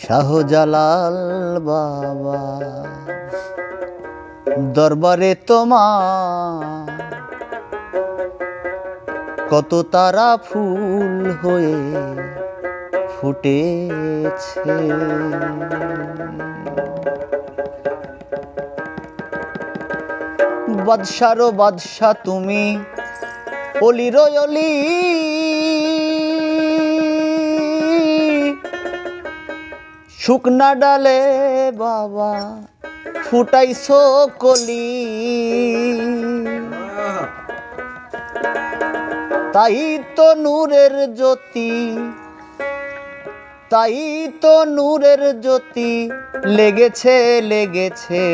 শাহজালাল বাবা দরবারে তোমার কত তারা ফুল হয়ে ফুটেছে। বাদশারো বাদশা তুমি অলির অলি শুকনা ডালে বাবা, ফুটাইছো কলি। তাই তো নূরের জ্যোতি, তাই তো নূরের জ্যোতি, লেগেছে লেগেছে।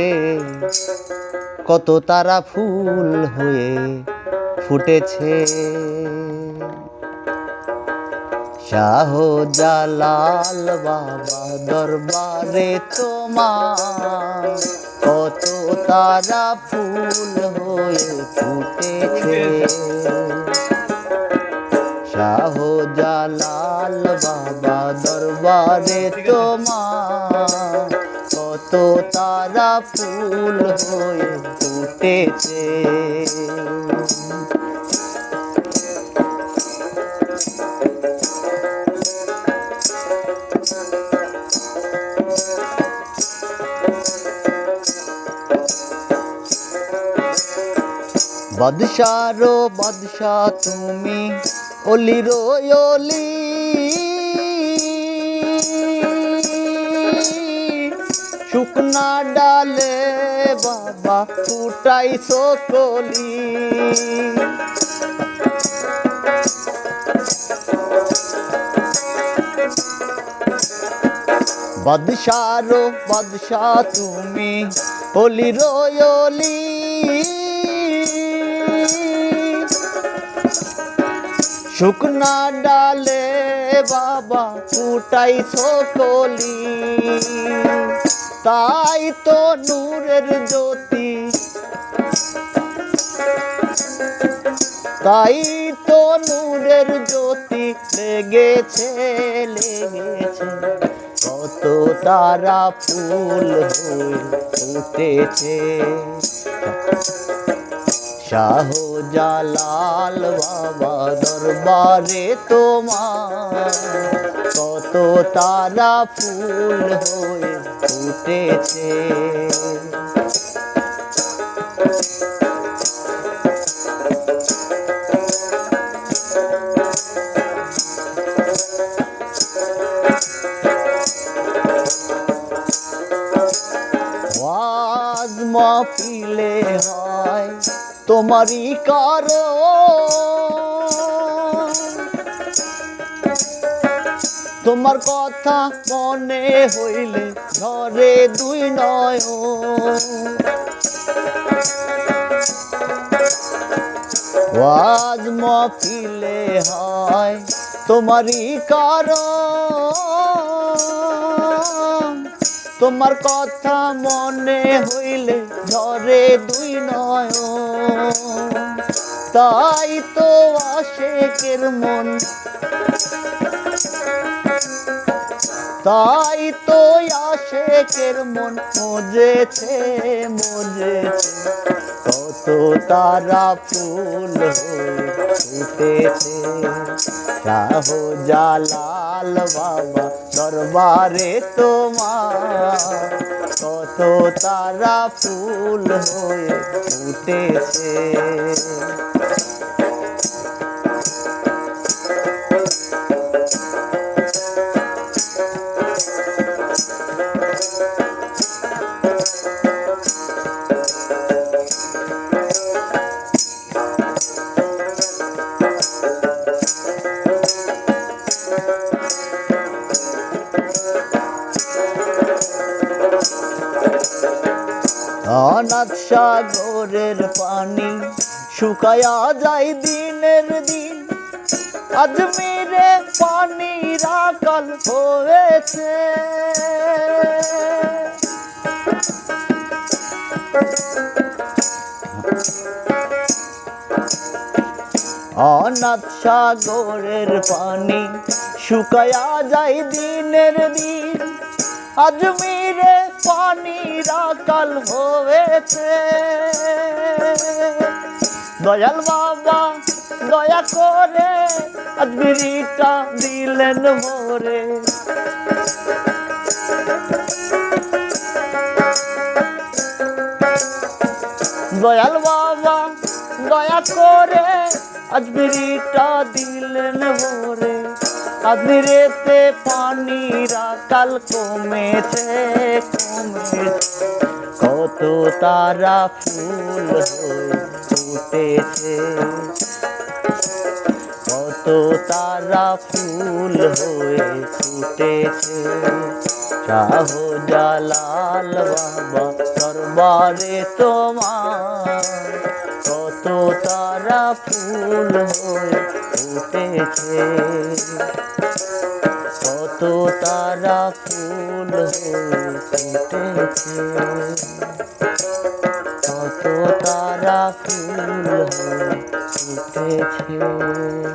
কত তারা ফুল হয়ে ফুটেছে। শাহ জালাল বাবা দরবারে তোমার, কত তারা ফুল হয়ে ফুটেছে। শাহ জালাল বাবা দরবারে তোমার, কত তারা ফুল হয়ে ফুটেছে। বাদশারো বাদশা তুমি অলি শুকনা ডালে বাবা ফুটাইছো কলি বাদশারো বাদশা তুমি অলি। শুকনা ডালে বাবা ফুটাই সকলি। তাই তো নূরের জ্যোতি। তাই তো নূরের জ্যোতি লেগেছে লেগেছে। কত তারা ফুল হয়ে ফুটেছে শাহ জালাল বাবা দরবারে তোমার। কত তারা ফুল হয়ে ফুটেছে। হয়। তোমারই কারও তোমার কথা মনে হইলে ঝরে দুই নয় ওয়াজ মফিলে হয় তোমারই কারণ। তোমার কথা মনে হইলে ঝরে দুই নয় তাই তো আশেকের মন। তাই তো আশেকের মন মজেছে মজেছে। কত তারা ফুল হয়ে ফুটেছে। শাহ জালাল বাবা দরবারে তোমার কত তারা ফুল হয়ে ফুটেছে। অনাথ সাগরের পানি শুকায়া যায় দিনের দিন। আজমিরে পানির আকাল হয়েছে। অনাথ সাগরের পানি শুকায়া যায় দিনের দিন। আজমিরে পানির আকাল হয়েছে। দয়াল বাবা, দয়া করে আজমিরিটা দিলেন ভরে। দয়াল বাবা, দয়া করে আজমিরিটা দিলেন ভরে। আজমিরেতে পানির আকাল কমেছে কমেছে কত তারা ফুল হয়ে ফুটেছে কত তারা ফুল হয়ে ফুটেছে শাহ জালাল বাবা দরবারে তোমার কত তারা ফুল হয়ে ফুটেছে। কত তারা ফুল ফুটেছে। কত তারা ফুল ফুটেছে।